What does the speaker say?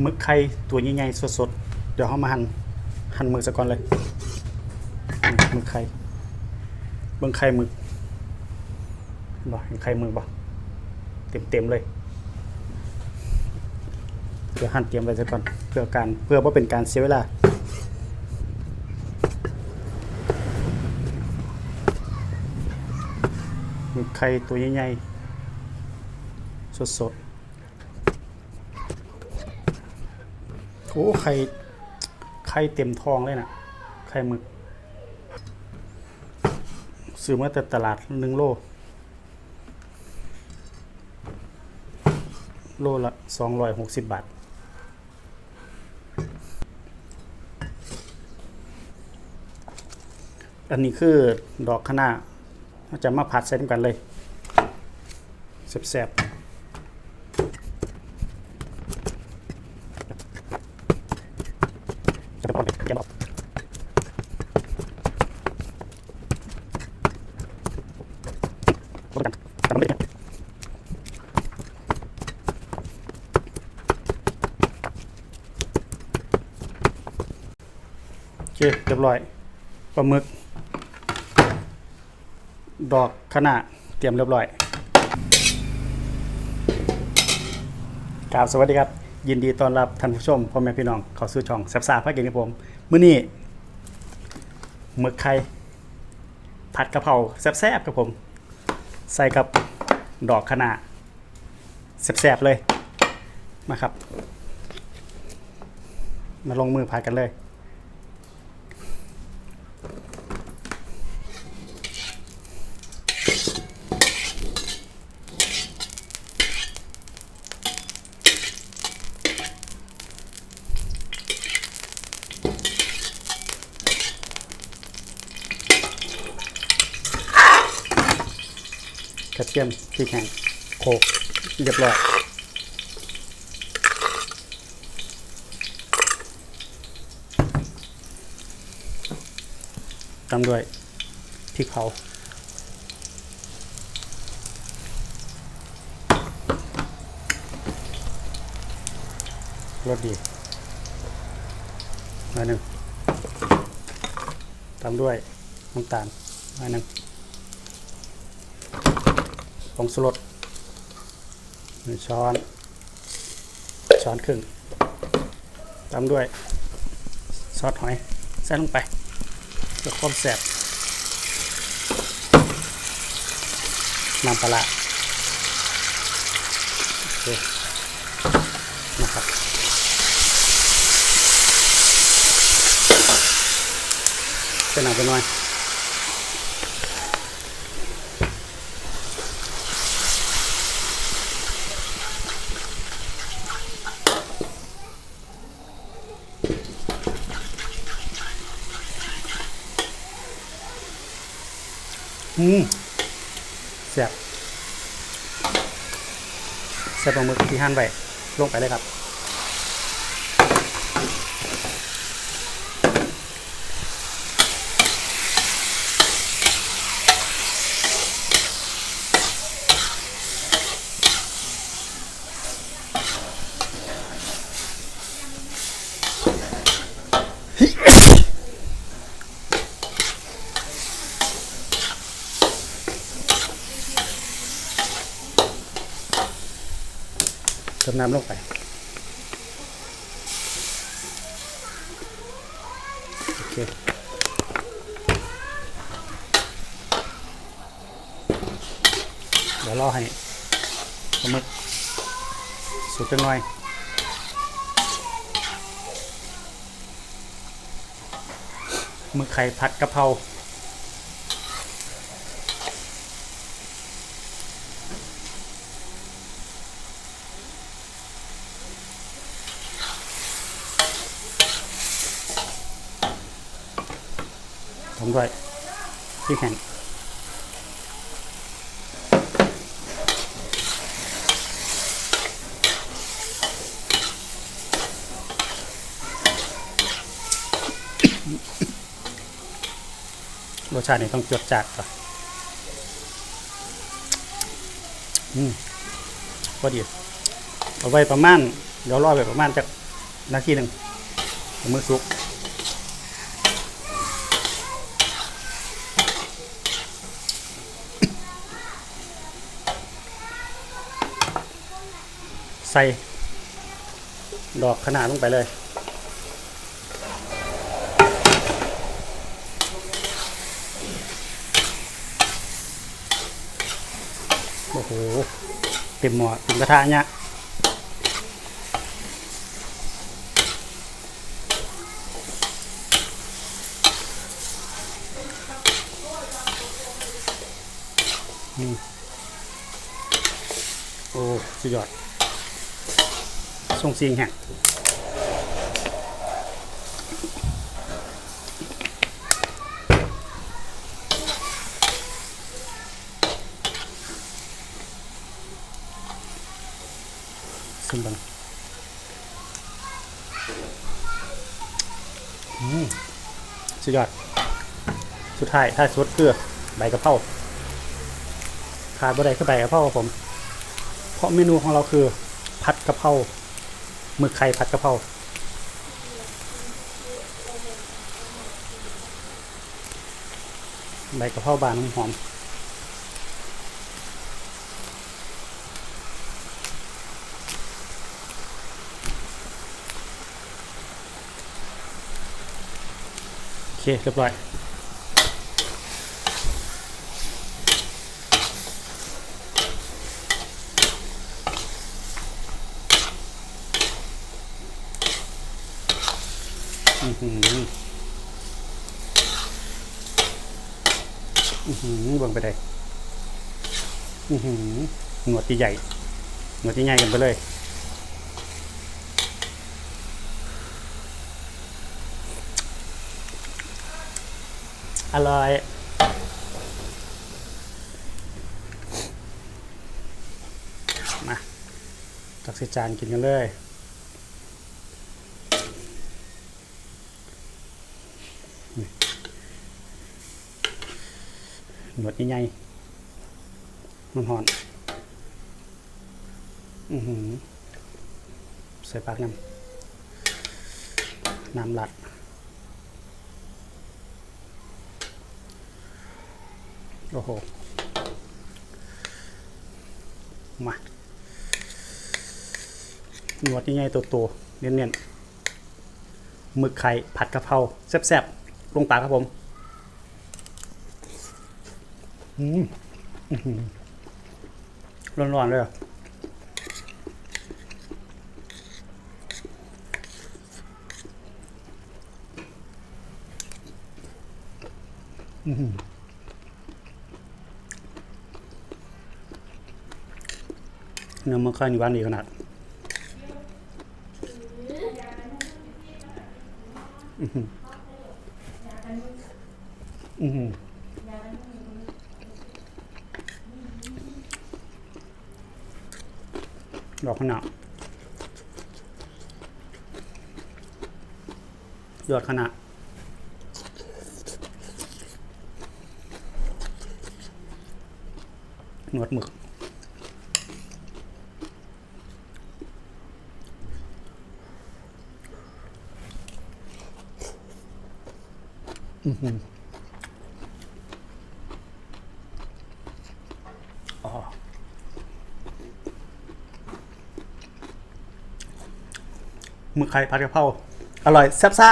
หมึกไข่ตัวใหญ่ๆสดๆ เดี๋ยวเขามาหั่นหั่นหมึกซะก่อนเลยหมึกไข่เบิ่งไข่หมึกบ่เห็นไข่หมึกบ่เต็มๆเลยเดี๋ยวหั่นเตรียมไว้ซะก่อนเพื่อการเพื่อว่าเป็นการเสียเวลาหมึกไข่ตัวใหญ่ๆสดๆ โอ้ไข่ไข่เต็มทองเลยนะไข่หมึก ซื้อมาแต่ตลาดหนึ่งโล โลละสองร้อยหกสิบบาท อันนี้คือดอกคะน้าเราจะมาผัดใส่ด้วยกันเลยแซ่บๆจะต้องเก็บออกรวมกันตามไปเลย โอเคเรียบร้อยปลาหมึก ดอกขนาดเตรียมเรียบร้อยกราบสวัสดีครับ ยินดีต้อนรับท่านผู้ชมพ่อแม่พี่น้องเข้าสู่ช่องแซบซ่าภาคเก่งกับผมมื้อนี้หมึกไข่ผัดกะเพราแซ่บๆครับผม ใส่กับดอกขนาดแสบๆเลยมาครับ มาลงมือผัดกันเลย เทียมพริกแห้งโขกเรียบร้อยตามด้วยพริกเผารสดีหน่อยหนึ่งตามด้วยน้ำตาลหน่อยหนึ่ง งสุรสหนึ่งช้อน ช้อนครึ่งตามด้วย ซอสหอย ใส่ลงไปเพื่อความแซ่บน้ำปลาร้าโอเคนะครับเป็นหนังไปหน่อย อืมแซ่บแซ่บปลาหมึกที่หั่นไว้ลงไปเลยครับ มน้ำลงไปโอเคเดี๋ยวรอให้ปลาหมึกสุกจังหน่อยหมึกไข่ผัดกะเพรา ผมด้วยพริกแห้งรสชาตินี่ต้องจดจัดก่อนอืมพอดีเอาไว้ประมาณ เดี๋ยวรอไว้ประมาณจะนาทีหนึ่งมือสุก ใส่ดอกขนาดลงไปเลย โอ้โห เต็มหม้อเต็มกระทะเนี่ยอืมโอ้สุดยอด ส่งเสียงแห่งซึมบังสุดยอด สุดท้าย ถ้าสุดคือใบกะเพราขาดบ่ได้คือใบกะเพราครับผม เพราะเมนูของเราคือ ผัดกะเพรา มึกไข่ผัดกะเพราใบกะเพราบานหอมโอเคเรียบร้อย อือหือหือเบิ่งไปได้ อือหือหนวดที่ใหญ่ หนวดที่ใหญ่กันไปเลย อร่อย มาตักใส่จานกินกันเลย หนวดใหญ่ๆมันหอนอือหือใส่ปากน้ำน้ำหลัดโอ้โห มาหนวดใหญ่ๆโตๆเนียนๆหมึกไข่ผัดกะเพราแซ่บๆลงปากครับผม อืมอื้อหือ ร้อนๆเลยอะอื้อหือเนื้อมันค่อยนี่หวานดีขนาดอือหืออือหือ ดอกขนาดยอดขนาดหนวดหมึกอือหืออ หมึกไข่ผัดกะเพราอร่อยแซ่บซ่า